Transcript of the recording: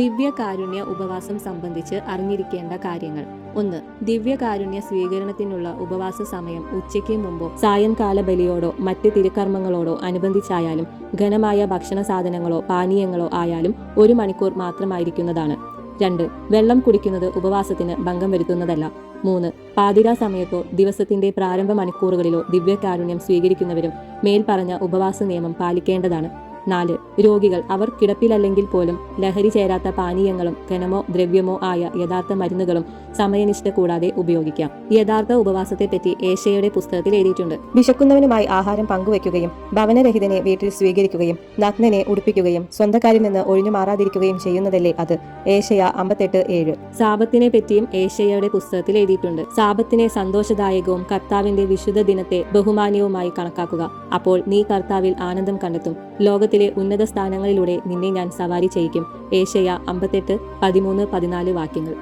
ദിവ്യകാരുണ്യ ഉപവാസം സംബന്ധിച്ച് അറിഞ്ഞിരിക്കേണ്ട കാര്യങ്ങൾ. ഒന്ന് ദിവ്യകാരുണ്യ സ്വീകരണത്തിനുള്ള ഉപവാസ സമയം ഉച്ചയ്ക്ക് മുമ്പോ സായംകാല ബലിയോടോ മറ്റ് തിരുക്കർമ്മങ്ങളോടോ അനുബന്ധിച്ചായാലും ഘനമായ ഭക്ഷണ സാധനങ്ങളോ പാനീയങ്ങളോ ആയാലും ഒരു മണിക്കൂർ മാത്രമായിരിക്കുന്നതാണ്. രണ്ട് വെള്ളം കുടിക്കുന്നത് ഉപവാസത്തിന് ഭംഗം വരുത്തുന്നതല്ല. മൂന്ന് പാതിരാ സമയത്തോ ദിവസത്തിന്റെ പ്രാരംഭ മണിക്കൂറുകളിലോ ദിവ്യകാരുണ്യം സ്വീകരിക്കുന്നവരും മേൽപ്പറഞ്ഞ ഉപവാസ നിയമം പാലിക്കേണ്ടതാണ്. നാല്. രോഗികൾ അവർ കിടപ്പിലല്ലെങ്കിൽ പോലും ലഹരി ചേരാത്ത പാനീയങ്ങളും ഘനമോ ദ്രവ്യമോ ആയ യഥാർത്ഥ മരുന്നുകളും സമയനിഷ്ഠ കൂടാതെ ഉപയോഗിക്കാം. യഥാർത്ഥ ഉപവാസത്തെപ്പറ്റി ഏഷ്യയുടെ പുസ്തകത്തിൽ എഴുതിയിട്ടുണ്ട്. വിശക്കുന്നവനുമായി ആഹാരം പങ്കുവയ്ക്കുകയും ഭവനരഹിതനെ വീട്ടിൽ സ്വീകരിക്കുകയും നഗ്നനെ ഉടുപ്പിക്കുകയും സ്വന്തക്കാരിൽ നിന്ന് ഒഴിഞ്ഞു മാറാതിരിക്കുകയും ചെയ്യുന്നതല്ലേ അത്? ഏഷ്യ അമ്പത്തെട്ട് ഏഴ്. സാപത്തിനെ പറ്റിയും ഏഷ്യയുടെ പുസ്തകത്തിൽ എഴുതിയിട്ടുണ്ട്. സാപത്തിനെ സന്തോഷദായകവും കർത്താവിന്റെ വിശുദ്ധ ദിനത്തെ ബഹുമാന്യവുമായി കണക്കാക്കുക. അപ്പോൾ നീ കർത്താവിൽ ആനന്ദം കണ്ടെത്തും. ലോകത്തിലെ ഉന്നത സ്ഥാനങ്ങളിലൂടെ നിന്നെ ഞാൻ സവാരി ചെയ്യിക്കും. ഏഷ്യ അമ്പത്തെട്ട് പതിമൂന്ന് പതിനാല് വാക്യങ്ങൾ.